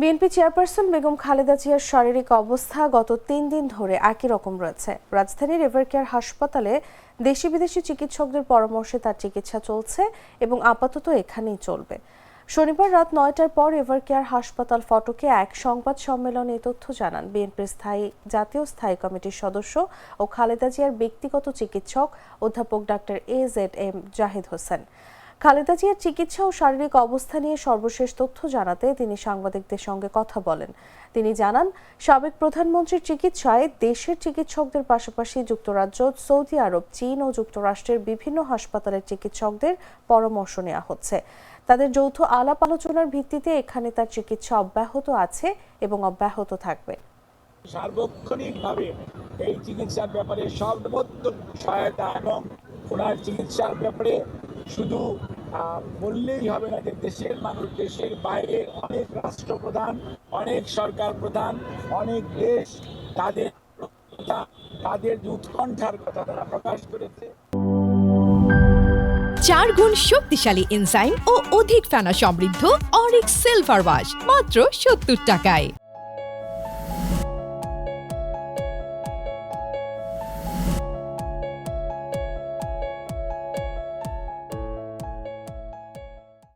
BNP chairperson Begum Khaleda জিয়ার শারীরিক অবস্থা গত তিন দিন ধরে একই রকম রয়েছে। রাজধানীর এভারকেয়ার হাসপাতালে দেশি বিদেশি চিকিৎসকদের পরামর্শে তার চিকিৎসা চলছে এবং আপাতত এখানেই চলবে। শনিবার রাত নয়টার পর এভারকেয়ার হাসপাতাল ফটকে এক সংবাদ সম্মেলনে এ তথ্য জানান বিএনপির স্থায়ী, জাতীয় স্থায়ী কমিটির সদস্য ও খালেদা জিয়ার ব্যক্তিগত চিকিৎসক অধ্যাপক doctor A Z M Zahid Hossain. Khaleda জিয়ার চিকিৎসা ও শারীরিক অবস্থা নিয়ে সর্বশেষ তথ্য জানাতে তিনি সাংবাদিকদের সঙ্গে কথা বলেন। তিনি জানান, সাবেক প্রধানমন্ত্রীর চিকিৎসায় দেশের চিকিৎসকদের পাশাপাশি যুক্তরাজ্য, সৌদি আরব, চীন ও যুক্তরাষ্ট্রের বিভিন্ন হাসপাতালের চিকিৎসকদের পরামর্শ নেওয়া হচ্ছে। তাদের যৌথ আলাপ আলোচনার ভিত্তিতে এখানে তার চিকিৎসা অব্যাহত আছে এবং অব্যাহত থাকবে। সার্বক্ষণিকভাবে এই চিকিৎসার ব্যাপারে সর্বোত্তম সহায়তা এবং ওনার চিকিৎসার ব্যাপারে শুধু বললেই হবে না যে দেশের মানুষ, দেশের বাইরে অনেক রাষ্ট্রপ্রধান, অনেক সরকার প্রধান, অনেক দেশ তাদের তাদের উৎকণ্ঠার কথা তারা প্রকাশ করেছে। চার গুণ শক্তিশালী এনজাইম ও অধিক ফেনা সমৃদ্ধ অরিক সিলভার ওয়াশ, মাত্র সত্তর টাকায়।